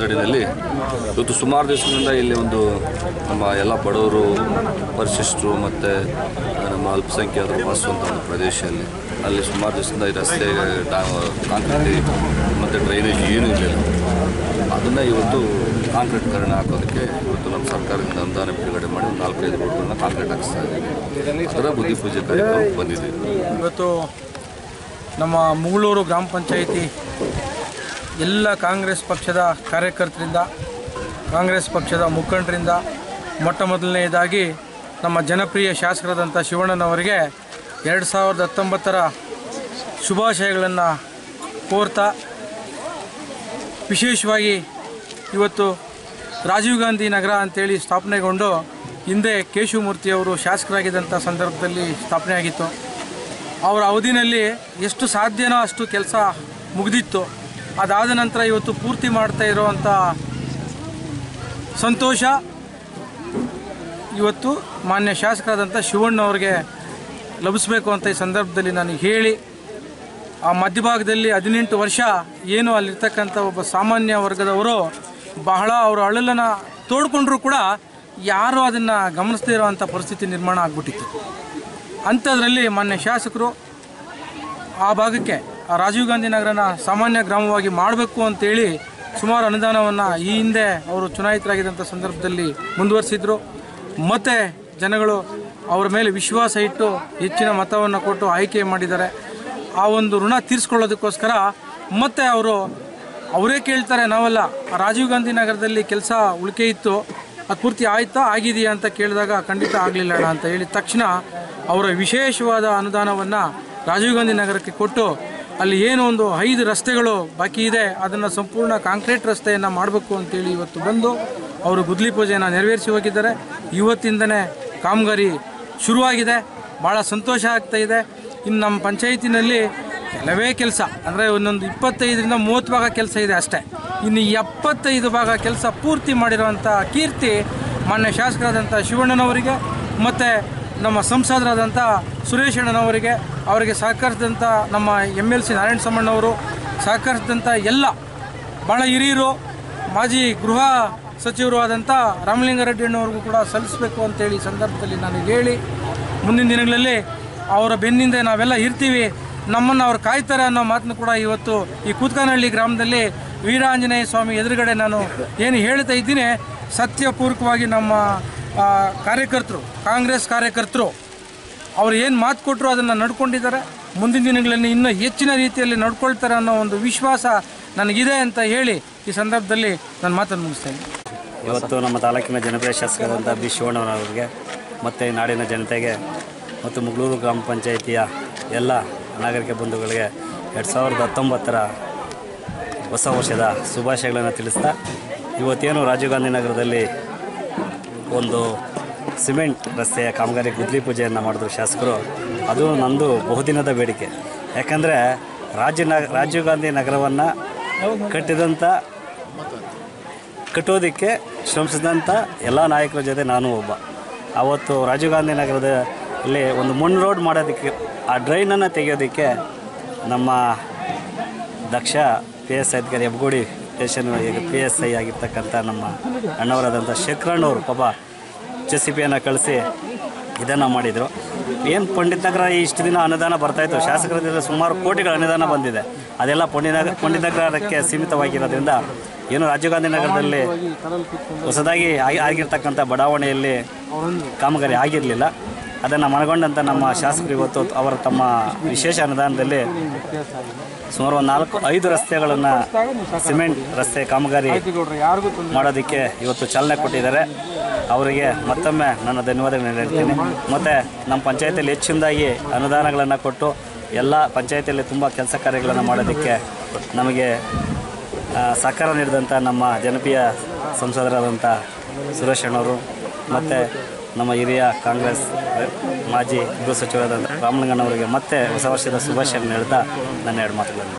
ನಾಡಿನಲ್ಲಿ ಇವತ್ತು ಸುಮಾರು ದಿವಸದಿಂದ ಇಲ್ಲಿ ಒಂದು ನಮ್ಮ ಎಲ್ಲ ಬಡವರು, ಪರಿಶಿಷ್ಟರು ಮತ್ತು ನಮ್ಮ ಅಲ್ಪಸಂಖ್ಯಾತರು ವಾಸಿಸುವಂಥ ಒಂದು ಪ್ರದೇಶದಲ್ಲಿ ಅಲ್ಲಿ ಸುಮಾರು ದಿವಸದಿಂದ ಈ ರಸ್ತೆ ಕಾಂಕ್ರೀಟಿ ಮತ್ತು ಡ್ರೈನೇಜ್ ಏನೂ ಇರಲಿಲ್ಲ ಅದನ್ನು ಇವತ್ತು ಕಾಂಕ್ರೀಟ್ ಕಾಂಕ್ರೀಟ್ಕರಣ ಹಾಕೋದಕ್ಕೆ ಇವತ್ತು ನಮ್ಮ ಸರ್ಕಾರದಿಂದ ಅನುದಾನ ಬಿಡುಗಡೆ ಮಾಡಿ ಒಂದು ನಾಲ್ಕೈದು ರೋಡ್ಗಳನ್ನ ಕಾಂಕ್ರೀಟ್ ಹಾಕಿಸ್ತಾ ಇದ್ದೀವಿ. ಅದರ ಬುದ್ಧಿ ಪೂಜೆ ಕಾರ್ಯಕ್ರಮ ಬಂದಿದ್ದೀವಿ. ಇವತ್ತು ನಮ್ಮ ಮುಗಳೂರು ಗ್ರಾಮ ಪಂಚಾಯಿತಿ ಎಲ್ಲ ಕಾಂಗ್ರೆಸ್ ಪಕ್ಷದ ಕಾರ್ಯಕರ್ತರಿಂದ, ಕಾಂಗ್ರೆಸ್ ಪಕ್ಷದ ಮುಖಂಡರಿಂದ ಮೊಟ್ಟ ಮೊದಲನೆಯದಾಗಿ ನಮ್ಮ ಜನಪ್ರಿಯ ಶಾಸಕರಾದಂಥ ಶಿವಣ್ಣನವರಿಗೆ ಎರಡು ಸಾವಿರದ ಹತ್ತೊಂಬತ್ತರ ಶುಭಾಶಯಗಳನ್ನು ಕೋರ್ತಾ ವಿಶೇಷವಾಗಿ ಇವತ್ತು ರಾಜೀವ್ ಗಾಂಧಿ ನಗರ ಅಂತೇಳಿ ಸ್ಥಾಪನೆಗೊಂಡು ಹಿಂದೆ ಕೇಶವಮೂರ್ತಿಯವರು ಶಾಸಕರಾಗಿದ್ದಂಥ ಸಂದರ್ಭದಲ್ಲಿ ಸ್ಥಾಪನೆ ಆಗಿತ್ತು ಅವರ ಅವಧಿನಲ್ಲಿ ಎಷ್ಟು ಸಾಧ್ಯನೋ ಅಷ್ಟು ಕೆಲಸ ಮುಗಿದಿತ್ತು. ಅದಾದ ನಂತರ ಇವತ್ತು ಪೂರ್ತಿ ಮಾಡ್ತಾ ಇರುವಂಥ ಸಂತೋಷ. ಇವತ್ತು ಮಾನ್ಯ ಶಾಸಕರಾದಂಥ ಶಿವಣ್ಣವ್ರಿಗೆ ಲಭಿಸಬೇಕು ಅಂತ ಈ ಸಂದರ್ಭದಲ್ಲಿ ನಾನು ಹೇಳಿ, ಆ ಮಧ್ಯಭಾಗದಲ್ಲಿ ಹದಿನೆಂಟು ವರ್ಷ ಏನು ಅಲ್ಲಿರ್ತಕ್ಕಂಥ ಒಬ್ಬ ಸಾಮಾನ್ಯ ವರ್ಗದವರು ಬಹಳ ಅವರ ಅಳಲನ್ನು ತೋಡ್ಕೊಂಡ್ರೂ ಕೂಡ ಯಾರೂ ಅದನ್ನು ಗಮನಿಸದೇ ಇರೋವಂಥ ಪರಿಸ್ಥಿತಿ ನಿರ್ಮಾಣ ಆಗ್ಬಿಟ್ಟಿತ್ತು. ಅಂಥದ್ರಲ್ಲಿ ಮಾನ್ಯ ಶಾಸಕರು ಆ ಭಾಗಕ್ಕೆ ರಾಜೀವ್ ಗಾಂಧಿ ನಗರನ ಸಾಮಾನ್ಯ ಗ್ರಾಮವಾಗಿ ಮಾಡಬೇಕು ಅಂತೇಳಿ ಸುಮಾರು ಅನುದಾನವನ್ನು ಈ ಹಿಂದೆ ಅವರು ಚುನಾಯಿತರಾಗಿದ್ದಂಥ ಸಂದರ್ಭದಲ್ಲಿ ಮುಂದುವರಿಸಿದ್ರು. ಮತ್ತು ಜನಗಳು ಅವರ ಮೇಲೆ ವಿಶ್ವಾಸ ಇಟ್ಟು ಹೆಚ್ಚಿನ ಮತವನ್ನು ಕೊಟ್ಟು ಆಯ್ಕೆ ಮಾಡಿದ್ದಾರೆ. ಆ ಒಂದು ಋಣ ತೀರಿಸ್ಕೊಳ್ಳೋದಕ್ಕೋಸ್ಕರ ಮತ್ತೆ ಅವರು, ಅವರೇ ಕೇಳ್ತಾರೆ, ನಾವಲ್ಲ, ರಾಜೀವ್ ಗಾಂಧಿ ನಗರದಲ್ಲಿ ಕೆಲಸ ಉಳಿಕೆ ಇತ್ತು, ಅದು ಪೂರ್ತಿ ಆಯ್ತಾ, ಆಗಿದೆಯಾ ಅಂತ ಕೇಳಿದಾಗ ಖಂಡಿತ ಆಗಲಿಲ್ಲ ಅಣ್ಣ ಅಂತ ಹೇಳಿದ ತಕ್ಷಣ ಅವರ ವಿಶೇಷವಾದ ಅನುದಾನವನ್ನು ರಾಜೀವ್ ಗಾಂಧಿ ನಗರಕ್ಕೆ ಕೊಟ್ಟು ಅಲ್ಲಿ ಏನು ಒಂದು ಐದು ರಸ್ತೆಗಳು ಬಾಕಿ ಇದೆ, ಅದನ್ನು ಸಂಪೂರ್ಣ ಕಾಂಕ್ರೀಟ್ ರಸ್ತೆಯನ್ನು ಮಾಡಬೇಕು ಅಂತೇಳಿ ಇವತ್ತು ಬಂದು ಅವರು ಗುದ್ಲಿ ಪೂಜೆಯನ್ನು ನೆರವೇರಿಸಿ ಹೋಗಿದ್ದಾರೆ. ಇವತ್ತಿಂದನೇ ಕಾಮಗಾರಿ ಶುರುವಾಗಿದೆ. ಭಾಳ ಸಂತೋಷ ಆಗ್ತಾ ಇದೆ. ಇನ್ನು ನಮ್ಮ ಪಂಚಾಯಿತಿನಲ್ಲಿ ಕೆಲವೇ ಕೆಲಸ, ಅಂದರೆ ಒಂದೊಂದು ಇಪ್ಪತ್ತೈದರಿಂದ ಮೂವತ್ತು ಭಾಗ ಕೆಲಸ ಇದೆ ಅಷ್ಟೇ. ಇನ್ನು ಎಪ್ಪತ್ತೈದು ಭಾಗ ಕೆಲಸ ಪೂರ್ತಿ ಮಾಡಿರುವಂಥ ಕೀರ್ತಿ ಮಾನ್ಯ ಶಾಸಕರಾದಂಥ ಶಿವಣ್ಣನವರಿಗೆ, ಮತ್ತು ನಮ್ಮ ಸಂಸದರಾದಂಥ ಸುರೇಶ್ ಅಣ್ಣನವರಿಗೆ, ಅವರಿಗೆ ಸಹಕರಿಸಿದಂಥ ನಮ್ಮ ಎಂ ಎಲ್ ಸಿ ನಾರಾಯಣ ಸಮ್ಮಣ್ಣವರು ಸಹಕರಿಸಿದಂಥ ಎಲ್ಲ ಭಾಳ ಹಿರಿಯರು, ಮಾಜಿ ಗೃಹ ಸಚಿವರು ಆದಂಥ ರಾಮಲಿಂಗಾರೆಡ್ಡಿ ಅಣ್ಣವ್ರಿಗೂ ಕೂಡ ಸಲ್ಲಿಸಬೇಕು ಅಂತೇಳಿ ಸಂದರ್ಭದಲ್ಲಿ ನಾನು ಹೇಳಿ, ಮುಂದಿನ ದಿನಗಳಲ್ಲಿ ಅವರ ಬೆನ್ನಿಂದ ನಾವೆಲ್ಲ ಇರ್ತೀವಿ. ನಮ್ಮನ್ನು ಅವ್ರು ಕಾಯ್ತಾರೆ ಅನ್ನೋ ಮಾತನ್ನು ಕೂಡ ಇವತ್ತು ಈ ಕೂತ್ಕನಹಳ್ಳಿ ಗ್ರಾಮದಲ್ಲಿ ವೀರಾಂಜನೇಯ ಸ್ವಾಮಿ ಎದುರುಗಡೆ ನಾನು ಏನು ಹೇಳ್ತಾ ಇದ್ದೀನಿ, ಸತ್ಯಪೂರ್ವಕವಾಗಿ ನಮ್ಮ ಕಾರ್ಯಕರ್ತರು, ಕಾಂಗ್ರೆಸ್ ಕಾರ್ಯಕರ್ತರು, ಅವ್ರು ಏನು ಮಾತು ಕೊಟ್ಟರು ಅದನ್ನು ನಡ್ಕೊಂಡಿದ್ದಾರೆ. ಮುಂದಿನ ದಿನಗಳಲ್ಲಿ ಇನ್ನೂ ಹೆಚ್ಚಿನ ರೀತಿಯಲ್ಲಿ ನಡ್ಕೊಳ್ತಾರೆ ಅನ್ನೋ ಒಂದು ವಿಶ್ವಾಸ ನನಗಿದೆ ಅಂತ ಹೇಳಿ ಈ ಸಂದರ್ಭದಲ್ಲಿ ನಾನು ಮಾತನ್ನು ಮುಗಿಸ್ತೇನೆ ಇವತ್ತು ನಮ್ಮ ತಾಲೂಕಿನ ಜನಪ್ರಿಯ ಶಾಸಕರಾದಂಥ ಬಿ ಶಿವಣ್ಣವರವರಿಗೆ ಮತ್ತು ನಾಡಿನ ಜನತೆಗೆ, ಮತ್ತು ಮುಗಳೂರು ಗ್ರಾಮ ಪಂಚಾಯಿತಿಯ ಎಲ್ಲ ನಾಗರಿಕ ಬಂಧುಗಳಿಗೆ ಎರಡು ಸಾವಿರದ ಹತ್ತೊಂಬತ್ತರ ಹೊಸ ವರ್ಷದ ಶುಭಾಶಯಗಳನ್ನು ತಿಳಿಸ್ತಾ, ಇವತ್ತೇನು ರಾಜೀವ್ ಗಾಂಧಿ ನಗರದಲ್ಲಿ ಒಂದು ಸಿಮೆಂಟ್ ರಸ್ತೆಯ ಕಾಮಗಾರಿ ಗುದ್ಲಿ ಪೂಜೆಯನ್ನು ಮಾಡಿದ್ರು ಶಾಸಕರು. ಅದು ನಂದು ಬಹುದಿನದ ಬೇಡಿಕೆ. ಯಾಕಂದರೆ ರಾಜೀವ್ನ ರಾಜೀವ್ ಗಾಂಧಿ ನಗರವನ್ನು ಕಟ್ಟಿದಂಥ ಕಟ್ಟೋದಕ್ಕೆ ಶ್ರಮಿಸಿದಂಥ ಎಲ್ಲ ನಾಯಕರ ಜೊತೆ ನಾನು ಒಬ್ಬ. ಆವತ್ತು ರಾಜೀವ್ ಗಾಂಧಿ ನಗರದಲ್ಲಿ ಒಂದು ಮಣ್ಣು ರೋಡ್ ಮಾಡೋದಕ್ಕೆ, ಆ ಡ್ರೈನನ್ನು ತೆಗೆಯೋದಕ್ಕೆ ನಮ್ಮ ದಕ್ಷ ಪಿ ಎಸ್ ಅಧಿಕಾರಿ ಹೆಬ್ಗೋಡಿ ಸ್ಟೇಷನ್ ಈಗ ಪಿ ಎಸ್ ಐ ಆಗಿರ್ತಕ್ಕಂಥ ನಮ್ಮ ಅಣ್ಣವರಾದಂಥ ಶೇಖರಣ್ಣವರು ಪಾಪ ಜೆ ಸಿ ಪಿಯನ್ನು ಕಳಿಸಿ ಇದನ್ನು ಮಾಡಿದರು. ಏನು ಪಂಡಿತ್ ನಗರ ಇಷ್ಟು ದಿನ ಅನುದಾನ ಬರ್ತಾಯಿತ್ತು ಶಾಸಕರಿಂದ ಸುಮಾರು ಕೋಟಿಗಳ ಅನುದಾನ ಬಂದಿದೆ. ಅದೆಲ್ಲ ಪಂಡಿತ ಪಂಡಿತ ನಗರಕ್ಕೆ ಸೀಮಿತವಾಗಿರೋದ್ರಿಂದ ಏನು ರಾಜೀವ್ ಗಾಂಧಿ ನಗರದಲ್ಲಿ ಹೊಸದಾಗಿ ಆಗಿ, ಆಗಿರ್ತಕ್ಕಂಥ ಬಡಾವಣೆಯಲ್ಲಿ ಕಾಮಗಾರಿ ಆಗಿರಲಿಲ್ಲ. ಅದನ್ನು ಮನಗೊಂಡಂಥ ನಮ್ಮ ಶಾಸಕರು ಇವತ್ತು ಅವರ ತಮ್ಮ ವಿಶೇಷ ಅನುದಾನದಲ್ಲಿ ಸುಮಾರು ಒಂದು ನಾಲ್ಕು, ಐದು ರಸ್ತೆಗಳನ್ನು ಸಿಮೆಂಟ್ ರಸ್ತೆ ಕಾಮಗಾರಿ ಮಾಡೋದಕ್ಕೆ ಇವತ್ತು ಚಾಲನೆ ಕೊಟ್ಟಿದ್ದಾರೆ. ಅವರಿಗೆ ಮತ್ತೊಮ್ಮೆ ನನ್ನ ಧನ್ಯವಾದಗಳನ್ನು ಹೇಳ್ತೀನಿ. ಮತ್ತು ನಮ್ಮ ಪಂಚಾಯತಿಯಲ್ಲಿ ಹೆಚ್ಚಿನದಾಗಿ ಅನುದಾನಗಳನ್ನು ಕೊಟ್ಟು ಎಲ್ಲ ಪಂಚಾಯತಿಯಲ್ಲಿ ತುಂಬ ಕೆಲಸ ಕಾರ್ಯಗಳನ್ನು ಮಾಡೋದಕ್ಕೆ ನಮಗೆ ಸಹಕಾರ ನೀಡಿದಂಥ ನಮ್ಮ ಜನಪ್ರಿಯ ಸಂಸದರಾದಂಥ ಸುರೇಶ್ ಅಣ್ಣವರು, ಮತ್ತು ನಮ್ಮ ಹಿರಿಯ ಕಾಂಗ್ರೆಸ್ ಮಾಜಿ ಗೃಹ ಸಚಿವರಾದ ರಾಮಲಿಂಗಣ್ಣವರಿಗೆ ಮತ್ತೆ ಹೊಸ ವರ್ಷದ ಶುಭಾಶಯ ಹೇಳ್ತಾ ನನ್ನ ಎರಡು ಮಾತುಗಳನ್ನು